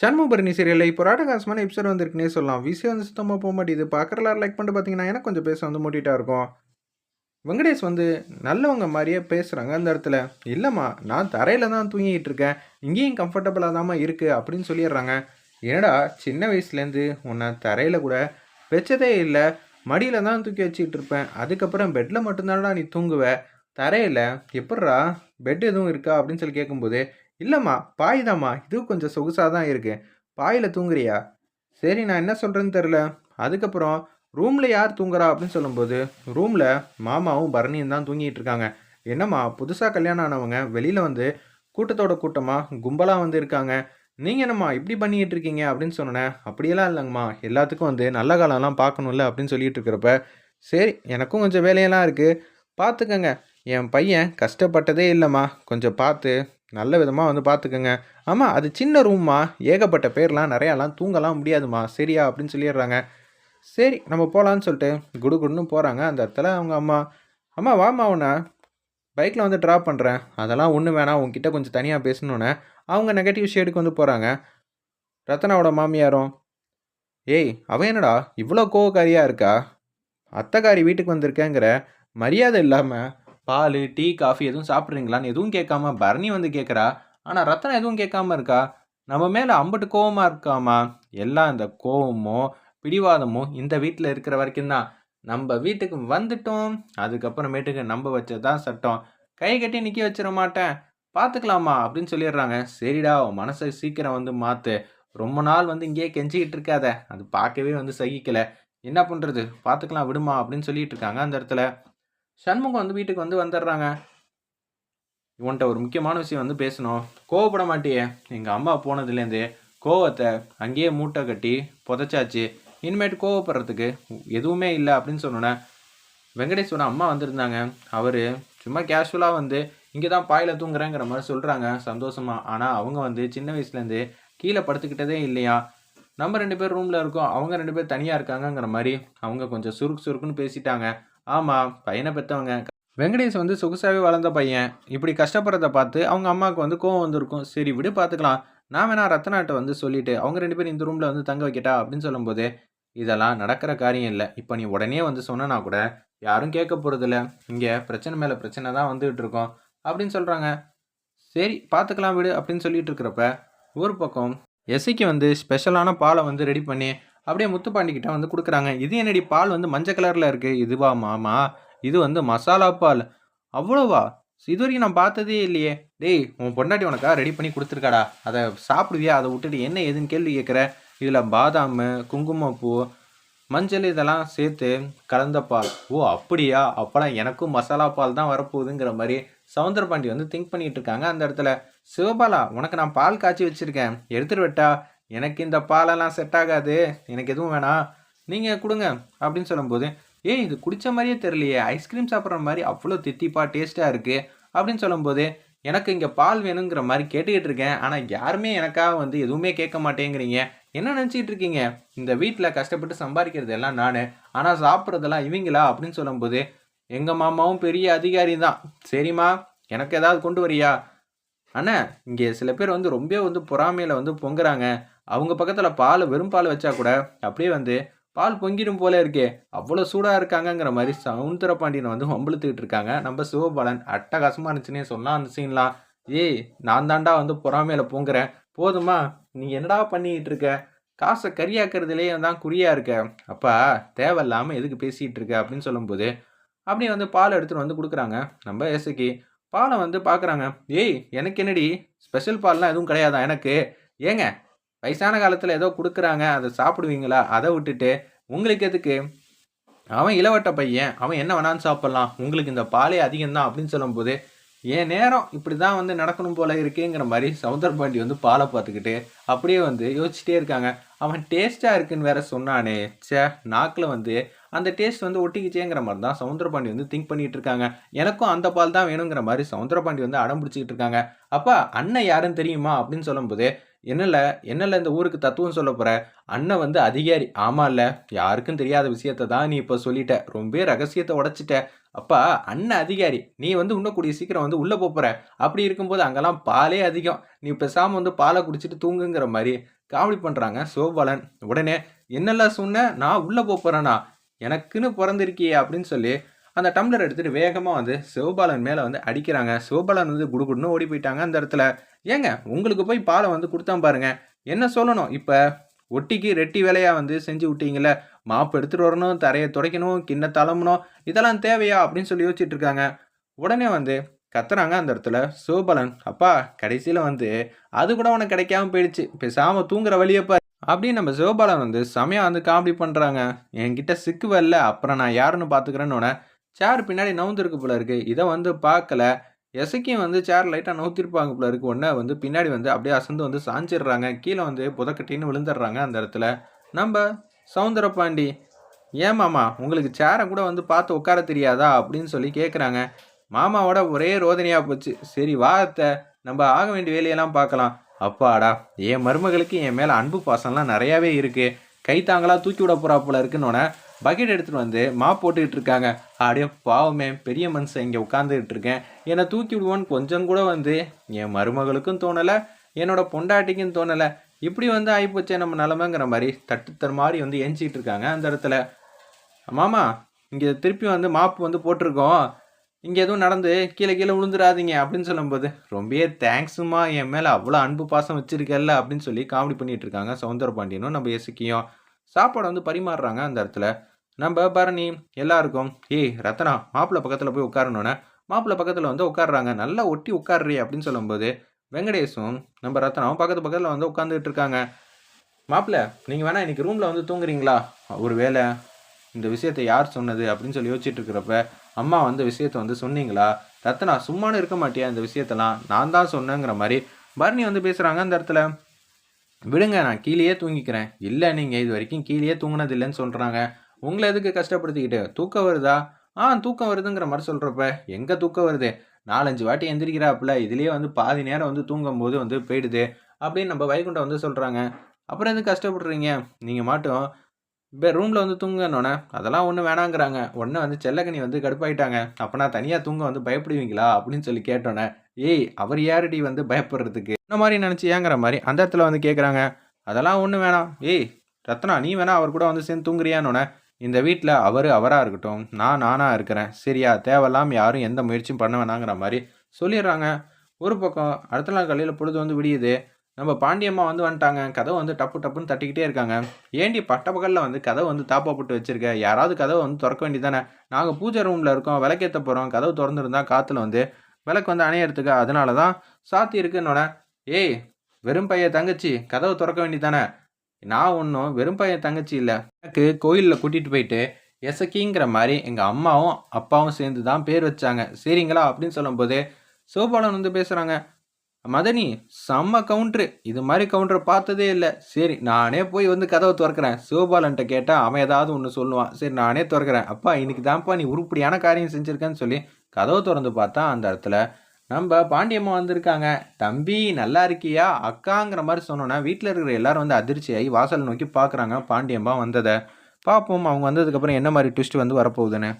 சண்முபரணி சீரியலில் இப்போ ராடகாசமான எபிசோட் வந்திருக்குன்னே சொல்லலாம். விஷயம் வந்து சுத்தமாக போக மாட்டேது பார்க்குறலாம் லைக் பண்ணிட்டு பார்த்தீங்கன்னா எனக்கு கொஞ்சம் பேச வந்து மூட்டிகிட்டா இருக்கும். வெங்கடேஷ் வந்து நல்லவங்க மாதிரியே பேசுகிறாங்க அந்த இடத்துல. இல்லைம்மா நான் தரையில் தான் தூங்கிட்டு இருக்கேன். இங்கேயும் கம்ஃபர்டபுளாக தாம்மா இருக்குது அப்படின்னு சொல்லிடுறாங்க. என்னடா சின்ன வயசுலேருந்து உன்னை தரையில் கூட வச்சதே இல்லை. மடியில் தான் தூக்கி வச்சுக்கிட்டு இருப்பேன். அதுக்கப்புறம் பெட்டில் மட்டும்தான்டா நீ தூங்குவ? தரையில் எப்பட்றா பெட் எதுவும் இருக்கா அப்படின்னு சொல்லி கேட்கும்போது இல்லைம்மா பாய் தாம்மா. இதுவும் கொஞ்சம் சொகுசாக தான் இருக்குது பாயில் தூங்குறியா? சரி நான் என்ன சொல்கிறேன்னு தெரில அதுக்கப்புறம் ரூமில் யார் தூங்குறா அப்படின்னு சொல்லும்போது ரூமில் மாமாவும் பரணியும் தான் தூங்கிட்டு இருக்காங்க. என்னம்மா புதுசாக கல்யாணம் ஆனவங்க வெளியில் வந்து கூட்டத்தோட கூட்டமாக கும்பலாக வந்து இருக்காங்க. நீங்கள் என்னம்மா இப்படி பண்ணிக்கிட்டு இருக்கீங்க அப்படின்னு சொன்னேன் அப்படியெல்லாம் இல்லைங்கம்மா. எல்லாத்துக்கும் வந்து நல்ல காலம்லாம் பார்க்கணும்ல அப்படின்னு சொல்லிட்டு இருக்கிறப்ப சரி எனக்கும் கொஞ்சம் வேலையெல்லாம் இருக்குது பார்த்துக்கங்க. என் பையன் கஷ்டப்பட்டதே இல்லைம்மா. கொஞ்சம் பார்த்து நல்ல விதமாக வந்து பார்த்துக்கோங்க ஆமாம் அது சின்ன ரூம்மா ஏகப்பட்ட பேர்லாம் நிறையாலாம் தூங்கலாம் முடியாதுமா. சரியா? அப்படின்னு சொல்லிடுறாங்க. சரி நம்ம போகலான்னு சொல்லிட்டு குடு குடுன்னு போகிறாங்க அந்த இடத்துல அவங்க அம்மா அம்மா வாம்மா உன்னை. பைக்கில் வந்து ட்ராப் பண்ணுறேன் அதெல்லாம் ஒன்று வேணாம். உங்ககிட்ட கொஞ்சம் தனியாக பேசணுன்னே அவங்க நெகட்டிவ் ஷேடுக்கு வந்து போகிறாங்க ரத்னாவோட மாமியாரும் ஏய் அவன் என்னடா? இவ்வளோ கோவக்காரியாக இருக்கா? அத்தைக்காரி வீட்டுக்கு வந்திருக்கேங்கிற மரியாதை இல்லாமல் பால் டீ காஃபி எதுவும் சாப்பிட்றீங்களான்னு எதுவும் கேட்காம பரணி வந்து கேட்குறா. ஆனால் ரத்தனம் எதுவும் கேட்காம இருக்கா? நம்ம மேலே அம்பட்டு கோவமாக இருக்காமா? எல்லாம் இந்த கோவமோ பிடிவாதமோ இந்த வீட்டில் இருக்கிற வரைக்கும் தான். நம்ம வீட்டுக்கு வந்துட்டோம். அதுக்கப்புறமேட்டுக்கு நம்ப வச்சதான் சட்டம். கை கட்டி நிற்க வச்சிட மாட்டேன். பார்த்துக்கலாமா அப்படின்னு சொல்லிடுறாங்க. சரிடா உன் மனசை சீக்கிரம் வந்து மாற்று ரொம்ப நாள் வந்து இங்கேயே கெஞ்சிக்கிட்டு இருக்காத. அது பார்க்கவே வந்து சகிக்கலை. என்ன பண்ணுறது பார்த்துக்கலாம் விடுமா? அப்படின்னு சொல்லிட்டு இருக்காங்க அந்த இடத்துல. சண்முகம் வந்து வீட்டுக்கு வந்து வந்துடுறாங்க. இவன்கிட்ட ஒரு முக்கியமான விஷயம் வந்து பேசணும். கோவப்பட மாட்டியே. எங்கள் அம்மா போனதுலேருந்து கோவத்தை அங்கேயே மூட்டை கட்டி புதைச்சாச்சு. இனிமேட்டு கோவப்படுறதுக்கு எதுவுமே இல்லை அப்படின்னு சொன்னோன்னே வெங்கடேஸ்வரன் அம்மா வந்திருந்தாங்க. அவர் சும்மா கேஷுவலாக வந்து இங்கே தான் பாயில் தூங்குறேங்கிற மாதிரி சொல்கிறாங்க சந்தோஷமாக ஆனால் அவங்க வந்து சின்ன வயசுலேருந்து கீழே படுத்துக்கிட்டதே இல்லையா? நம்ம ரெண்டு பேர் ரூமில் இருக்கோம். அவங்க ரெண்டு பேர் தனியாக இருக்காங்கங்கிற மாதிரி அவங்க கொஞ்சம் சுருக்கு சுருக்குன்னு பேசிட்டாங்க. ஆமாம் பையனை பெற்றவங்க வெங்கடேஷ் வந்து சொகுசாகவே வளர்ந்த பையன். இப்படி கஷ்டப்படுறத பார்த்து அவங்க அம்மாவுக்கு வந்து கோவம் வந்திருக்கும். சரி விடு பார்த்துக்கலாம் நான் வேணா ரத்னாட்ட வந்து சொல்லிட்டு அவங்க ரெண்டு பேரும் இந்த ரூமில் வந்து தங்க வைக்கட்டா? அப்படின்னு சொல்லும்போது இதெல்லாம் நடக்கிற காரியம் இல்லை. இப்போ நீ உடனே வந்து சொன்னா கூட யாரும் கேட்க போகிறதில்ல இங்கே பிரச்சனை மேலே பிரச்சனை தான் வந்துகிட்டு இருக்கோம். அப்படின்னு சொல்கிறாங்க சரி பார்த்துக்கலாம் விடு அப்படின்னு சொல்லிட்டு இருக்கிறப்ப ஒரு பக்கம் எஸ்ஐக்கு வந்து ஸ்பெஷலான பாலை வந்து ரெடி பண்ணி அப்படியே முத்துப்பாண்டிக்கிட்ட வந்து கொடுக்குறாங்க. இது என்னடி பால் வந்து மஞ்சள் கலரில் இருக்குது இதுவா மாமா? இது வந்து மசாலா பால். அவ்வளோவா? இது வரைக்கும் நான் பார்த்ததே இல்லையே. டேய் உன் பொண்டாட்டி உனக்கா ரெடி பண்ணி கொடுத்துருக்காடா? அதை சாப்பிடுவியா? அதை விட்டுட்டு என்ன ஏதுன்னு கேள்வி கேட்குற? இதில் பாதாம் குங்குமப்பூ மஞ்சள் இதெல்லாம் சேர்த்து கலந்த பால். ஓ அப்படியா? அப்போலாம் எனக்கும் மசாலா பால் தான் வரப்போகுதுங்கிற மாதிரி சவுந்தரபாண்டி வந்து திங்க் பண்ணிகிட்டு இருக்காங்க அந்த இடத்துல. சிவபாலா உனக்கு நான் பால் காய்ச்சி வச்சுருக்கேன். எடுத்துட்டு விட்டா எனக்கு இந்த பாலெல்லாம் செட் ஆகாது. எனக்கு எதுவும் வேணாம். நீங்கள் கொடுங்க அப்படின்னு சொல்லும்போது ஏய் இது குடித்த மாதிரியே தெரியலையே. ஐஸ்கிரீம் சாப்பிட்ற மாதிரி அவ்வளோ தித்திப்பாக டேஸ்ட்டாக இருக்குது அப்படின்னு சொல்லும்போது எனக்கு இங்கே பால் வேணுங்கிற மாதிரி கேட்டுக்கிட்டு இருக்கேன். ஆனால் யாருமே எனக்காக வந்து எதுவுமே கேட்க மாட்டேங்கிறீங்க. என்ன நினச்சிக்கிட்டு இருக்கீங்க? இந்த வீட்டில் கஷ்டப்பட்டு சம்பாதிக்கிறது எல்லாம் நான். ஆனால் சாப்பிட்றதெல்லாம் இவங்களா? அப்படின்னு சொல்லும்போது எங்கள் மாமாவும் பெரிய அதிகாரி தான். சரிம்மா எனக்கு ஏதாவது கொண்டு வரியா? அண்ணா இங்கே சில பேர் வந்து ரொம்ப வந்து பொறாமையில் வந்து பொங்குறாங்க. அவங்க பக்கத்தில் பால் வெறும் பால் வச்சா கூட அப்படியே வந்து பால் பொங்கிடும் போல இருக்கே அவ்வளோ சூடாக இருக்காங்கங்கிற மாதிரி சவுந்தரபாண்டியனை வந்து வம்பளுத்துக்கிட்டு இருக்காங்க. நம்ம சிவபாலன் அட்டகாசமாக இருந்துச்சுன்னே சொன்னால் அந்த சீன்லாம் ஏய் நான் தாண்டா வந்து பொறாமையில் பொங்குறேன். போதுமா நீ என்னடா பண்ணிக்கிட்டு இருக்க? காசை கரியாக்குறதுலேயே தான் குறியாக இருக்க. அப்பா தேவையில்லாமல் எதுக்கு பேசிகிட்டு இருக்க அப்படின்னு சொல்லும்போது அப்படியே வந்து பால் எடுத்துகிட்டு வந்து கொடுக்குறாங்க. நம்ம எசைக்கு பாலை வந்து பார்க்குறாங்க ஏய் எனக்கு என்னடி? ஸ்பெஷல் பால்லாம் எதுவும் கிடையாதா எனக்கு? ஏங்க வயசான காலத்தில் ஏதோ கொடுக்குறாங்க அதை சாப்பிடுவீங்களா? அதை விட்டுட்டு உங்களுக்கு எதுக்கு? அவன் இளவட்ட பையன் அவன் என்ன வேணான்னு சாப்பிட்லாம். உங்களுக்கு இந்த பாலே அதிகம்தான் அப்படின்னு சொல்லும்போது என் நேரம் இப்படி தான் வந்து நடக்கணும் போல இருக்கேங்கிற மாதிரி சவுந்தர் பாண்டி வந்து பாலை பார்த்துக்கிட்டு அப்படியே வந்து யோசிச்சுட்டே இருக்காங்க. அவன் டேஸ்ட்டாக இருக்குன்னு வேற சொன்னானே சே நாக்கில் வந்து அந்த டேஸ்ட் வந்து ஒட்டிக்கிச்சேங்கிற மாதிரி தான் சவுந்தரபாண்டி வந்து திங்க் பண்ணிட்டு இருக்காங்க. எனக்கும் அந்த பால் தான் வேணுங்கிற மாதிரி சவுந்தரபாண்டி வந்து அடம் பிடிச்சிக்கிட்டு இருக்காங்க. அப்பா அண்ணன் யாருன்னு தெரியுமா அப்படின்னு சொல்லும்போது என்னல என்னல இந்த ஊருக்கு தத்துவம் சொல்ல போற? அண்ணன் வந்து அதிகாரி. ஆமா இல்ல யாருக்கும் தெரியாத விஷயத்த தான் நீ இப்போ சொல்லிட்ட. ரொம்ப ரகசியத்தை உடைச்சிட்ட. அப்பா அண்ணன் அதிகாரி நீ வந்து உண்ணக்கூடிய சீக்கிரம் வந்து உள்ள போப் போற. அப்படி இருக்கும்போது அங்கெல்லாம் பாலே அதிகம். நீ பேசாமல் வந்து பாலை குடிச்சிட்டு தூங்குங்கிற மாதிரி காமெடி பண்றாங்க சோபாலன் உடனே என்னெல்லாம் சொன்ன? நான் உள்ள போப் போறேனா? எனக்குன்னு பிறந்திருக்கியே அப்படின்னு சொல்லி அந்த டம்ளர் எடுத்துட்டு வேகமாக வந்து சிவபாலன் மேலே வந்து அடிக்கிறாங்க. சிவபாலன் வந்து குடுகுடுன்னு ஓடி போயிட்டாங்க அந்த இடத்துல. ஏங்க உங்களுக்கு போய் பாலை வந்து கொடுத்தா பாருங்க. என்ன சொல்லணும்? இப்போ ஒட்டிக்கு ரெட்டி வேலையாக வந்து செஞ்சு விட்டீங்கள மாப்பு எடுத்துகிட்டு வரணும் தரையை துடைக்கணும் கிண்ண தளம்பணும் இதெல்லாம் தேவையா அப்படின்னு சொல்லி யோசிச்சுட்டு இருக்காங்க. உடனே வந்து கத்துறாங்க அந்த இடத்துல சிவபாலன் அப்பா கடைசியில் வந்து அது கூட உனக்கு கிடைக்காம போயிடுச்சு. பேசாம தூங்குற வழியப்பா அப்படின்னு நம்ம சிவபாலன் வந்து செமையா வந்து காமெடி பண்ணுறாங்க என்கிட்ட சிக்குவல்ல அப்புறம் நான் யாருன்னு பார்த்துக்கிறேன்னு சேர் பின்னாடி நவுந்திருக்கு போல இருக்கு. இதை வந்து பார்க்கல. எசைக்கும் வந்து சேர் லைட்டாக நவுத்திருப்பாங்க போல இருக்கு. உடனே வந்து பின்னாடி வந்து அப்படியே அசந்து வந்து சாஞ்சிடுறாங்க. கீழே வந்து புதக்கட்டின்னு விழுந்துடுறாங்க அந்த இடத்துல. நம்ம சவுந்தரபாண்டி ஏன் மாமா உங்களுக்கு சேரை கூட வந்து பார்த்து உட்கார தெரியாதா? அப்படின்னு சொல்லி கேட்குறாங்க மாமாவோட ஒரே ரோதனையாக போச்சு. சரி வாகத்தை நம்ம ஆக வேண்டிய வேலையெல்லாம் பார்க்கலாம். அப்பாடா என் மருமகளுக்கு என் மேலே அன்பு பாசம்லாம் நிறையாவே இருக்குது கைத்தாங்களாக தூக்கி விட போகிறா போல இருக்குன்னு பக்கெட் எடுத்துகிட்டு வந்து மாப் போட்டுக்கிட்டு இருக்காங்க. அப்படியே பாவமே பெரிய மனுஷன் இங்கே உட்காந்துக்கிட்டு இருக்கேன். என்னை தூக்கி விடுவோன்னு கொஞ்சம் கூட வந்து என் மருமகளுக்கும் தோணலை என்னோடய பொண்டாட்டிக்கும் தோணலை. இப்படி வந்து ஆகிப்போச்சே நம்ம நிலமைங்கிற மாதிரி தட்டுத்தர் மாதிரி வந்து எஞ்சிக்கிட்டு இருக்காங்க அந்த இடத்துல. மாமா இங்கே திருப்பி வந்து மாப்பு வந்து போட்டிருக்கோம். இங்கே எதுவும் நடந்து கீழே கீழே விழுந்துடாதீங்க அப்படின்னு சொல்லும்போது ரொம்பவே தேங்க்ஸுமா என் மேலே அவ்வளோ அன்பு பாசம் வச்சுருக்கல அப்படின்னு சொல்லி காமெடி பண்ணிகிட்டு இருக்காங்க சவுந்தர பாண்டியனும் நம்ம எசுக்கியும் சாப்பாடு வந்து பரிமாறுறாங்க அந்த இடத்துல. நம்ம பரணி எல்லாருக்கும் ஏய் ரத்னா மாப்பிள்ளை பக்கத்தில் போய் உட்காரணுன்னே மாப்பிள்ளை பக்கத்தில் வந்து உட்காடுறாங்க நல்லா ஒட்டி உட்காடுறே அப்படின்னு சொல்லும்போது வெங்கடேஷும் நம்ம ரத்னாவும் பக்கத்து பக்கத்தில் வந்து உட்காந்துட்டு இருக்காங்க. மாப்பிள்ளை நீங்கள் வேணால் இன்றைக்கி ரூமில் வந்து தூங்குறீங்களா? ஒரு வேலை இந்த விஷயத்தை யார் சொன்னது? அப்படின்னு சொல்லி யோசிச்சுட்டு இருக்கிறப்ப அம்மா வந்து விஷயத்த வந்து சொன்னீங்களா? ரத்னா சும்மானு இருக்க மாட்டியா இந்த விஷயத்தெல்லாம்? நான் தான் சொன்னேங்கிற மாதிரி பரணி வந்து பேசுகிறாங்க அந்த இடத்துல. விடுங்க நான் கீழேயே தூங்கிக்கிறேன். இல்லை நீங்கள் இது வரைக்கும் கீழேயே தூங்கினது இல்லைன்னு சொல்கிறாங்க உங்களை எதுக்கு கஷ்டப்படுத்திக்கிட்டு? தூக்கம் வருதா? ஆ தூக்கம் வருதுங்கிற மாதிரி சொல்கிறப்ப எங்கே தூக்கம் வருது? நாலஞ்சு வாட்டி எந்திரிக்கிறாப்புல இதுலேயே வந்து பாதி நேரம் வந்து தூங்கும் போது வந்து போயிடுது அப்படின்னு நம்ம வைகுண்டம் வந்து சொல்கிறாங்க அப்புறம் எதுக்கு கஷ்டப்படுறீங்க? நீங்கள் மாட்டும் இப்போ ரூமில் வந்து தூங்கணுன்னே அதெல்லாம் ஒன்றும் வேணாங்கிறாங்க. உடனே வந்து செல்லக்கனி வந்து கடுப்பாயிட்டாங்க. அப்போ நான் தனியாக தூங்க வந்து பயப்படுவீங்களா? அப்படின்னு சொல்லி கேட்டோன்னே ஏய் அவர் யாரடி வந்து பயப்படுறதுக்கு? இந்த மாதிரி நினச்சி ஏங்கிற மாதிரி அந்த இடத்துல வந்து கேட்குறாங்க அதெல்லாம் ஒன்றும் வேணாம். ஏய் ரத்னா நீ வேணா அவர் கூட வந்து சேர்ந்து தூங்குறியானோன்னே இந்த வீட்டில் அவர் அவராக இருக்கட்டும். நான் நானாக இருக்கிறேன். சரியா? தேவையில்லாம யாரும் எந்த முயற்சியும் பண்ண வேணாங்கிற மாதிரி சொல்லிடுறாங்க. ஒரு பக்கம் அடுத்த நாள் காலையில் பொழுது வந்து விடியுது. நம்ம பாண்டியம்மா வந்து வந்துட்டாங்க. கதவை வந்து டப்பு டப்புன்னு தட்டிக்கிட்டே இருக்காங்க. ஏண்டி பட்ட பகலில் வந்து கதவை வந்து தாப்பா போட்டு வச்சிருக்க? யாராவது கதவை வந்து திறக்க வேண்டியதானே நாங்கள் பூஜை ரூமில் இருக்கோம். விளக்கேற்ற போகிறோம் கதவு திறந்துருந்தா காற்றுல வந்து விளக்கு வந்து அணையறதுக்கு அதனால தான் சாத்தி இருக்குன்னொட ஏய் வெறும் பையன் தங்கச்சி கதவை திறக்க வேண்டியதானே நான் ஒன்றும் வெறும் பையன் தங்கச்சி இல்லை. எனக்கு கோயிலில் கூட்டிகிட்டு போயிட்டு எசக்கிங்கிற மாதிரி எங்கள் அம்மாவும் அப்பாவும் சேர்ந்து தான் பேர் வச்சாங்க. சரிங்களா? அப்படின்னு சொல்லும்போது சோபாலன் வந்து பேசுகிறாங்க மதனி செம்ம கவுண்ட்ரு இது மாதிரி கவுண்டரை பார்த்ததே இல்லை. சரி நானே போய் வந்து கதவை திறக்கிறேன். சிவபாலன்ட்ட கேட்டால் அவன் ஏதாவது ஒன்று சொல்லுவான். சரி நானே திறக்கிறேன். அப்பா இன்னைக்கு தான்ப்பா நீ உருப்படியான காரியம் செஞ்சுருக்கேன்னு சொல்லி கதவை திறந்து பார்த்தா அந்த இடத்துல நம்ம பாண்டியம்மா வந்திருக்காங்க. தம்பி நல்லா இருக்கியா? அக்காங்கிற மாதிரி சொன்னோன்னா வீட்டில் இருக்கிற எல்லாரும் வந்து அதிர்ச்சியாகி வாசல் நோக்கி பார்க்குறாங்க பாண்டியம்மா வந்ததை. பார்ப்போம் அவங்க வந்ததுக்கப்புறம் என்ன மாதிரி ட்விஸ்ட் வந்து வரப்போகுதுன்னு.